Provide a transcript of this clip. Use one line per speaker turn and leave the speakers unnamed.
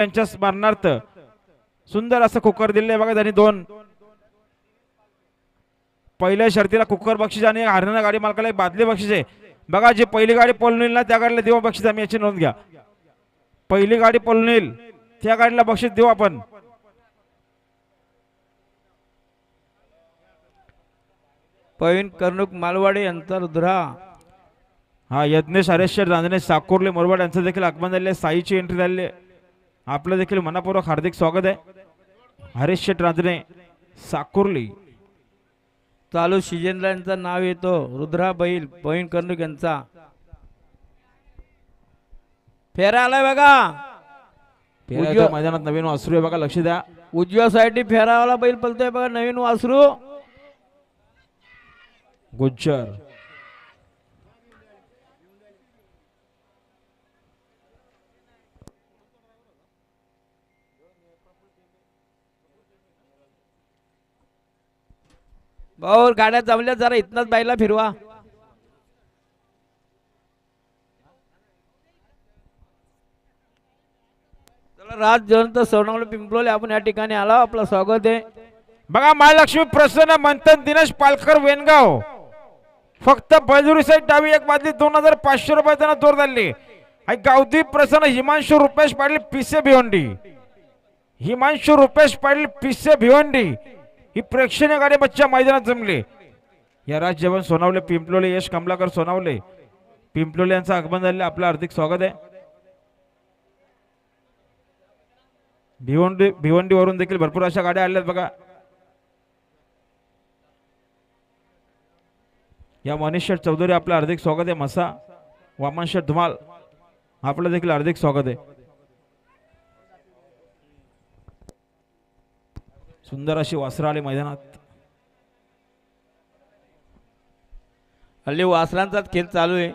यांच्या स्मरणार्थ. सुंदर असं कुकर दिले बघा त्यांनी दोन. पहिल्या शर्तीला कुकर बक्षीस आणि हरियाणा गाडी मालकाला बादली बक्षीस आहे. बघा जी पहिली गाडी पळून येईल ना त्या गाडीला देऊ बक्षीस आम्ही याची नोंद घ्या. पहिली गाडी पळून येईल त्या गाडीला बक्षीस देऊ आपण.
पवीन कर्णुक मालवाडे यांचा रुद्रा
हा यज्ञेश हरेश्वर रांजणे साकोर्ले मोरवाड यांचं देखील आगमन झाले साईची एंट्री झाली आहे. आपलं देखील मनापूर्वक हार्दिक स्वागत आहे. हरेश शेठ रांजणे साकोर्ली.
चालू शिजेंद्र यांचं नाव येतो. रुद्रा बैल पवीन कर्णुक यांचा. फेरा आलाय बघा. उजव्या-
मैदानात नवीन वासरू आहे बघा लक्ष द्या.
उजव्या साईडनी फेरावाला बैल पलतोय बघा नवीन वासरू.
गुज्जर.
भाऊ गाड्या जमल्या जरा इथनच बाईला फिरवा. चला राज जयंत सोनवणे पिंपलोले आपण या ठिकाणी आलो आपलं स्वागत आहे.
बघा महालक्ष्मी प्रसन्न मंथन दिनेश पालकर वेनगाव. फक्त बळजुरी साईड डावी एक बादली दोन हजार पाचशे रुपये त्यांना जोर झाली गावदी प्रसन्न हिमांशु रुपेश पाटील पिसे भिवंडी. हिमांशु रुपेश पाटील पिसे भिवंडी. ही प्रेक्षणीय गाडी बच्च्या मैदानात जमली. या राज सोनावले पिंपलोले यश कमलाकर सोनावले. पिंपलोले यांचं आगमन झाले आपलं हार्दिक स्वागत आहे. भिवंडी भिवंडीवरून देखील भरपूर अशा गाड्या आल्यात बघा. या मनीष शेठ चौधरी आपलं हार्दिक स्वागत आहे मसा वामन शेठ धुमाल. आपलं देखील हार्दिक स्वागत आहे. सुंदर अशी वासरं आले मैदानात.
हल्ली वासरांचाच खेळ चालू आहे.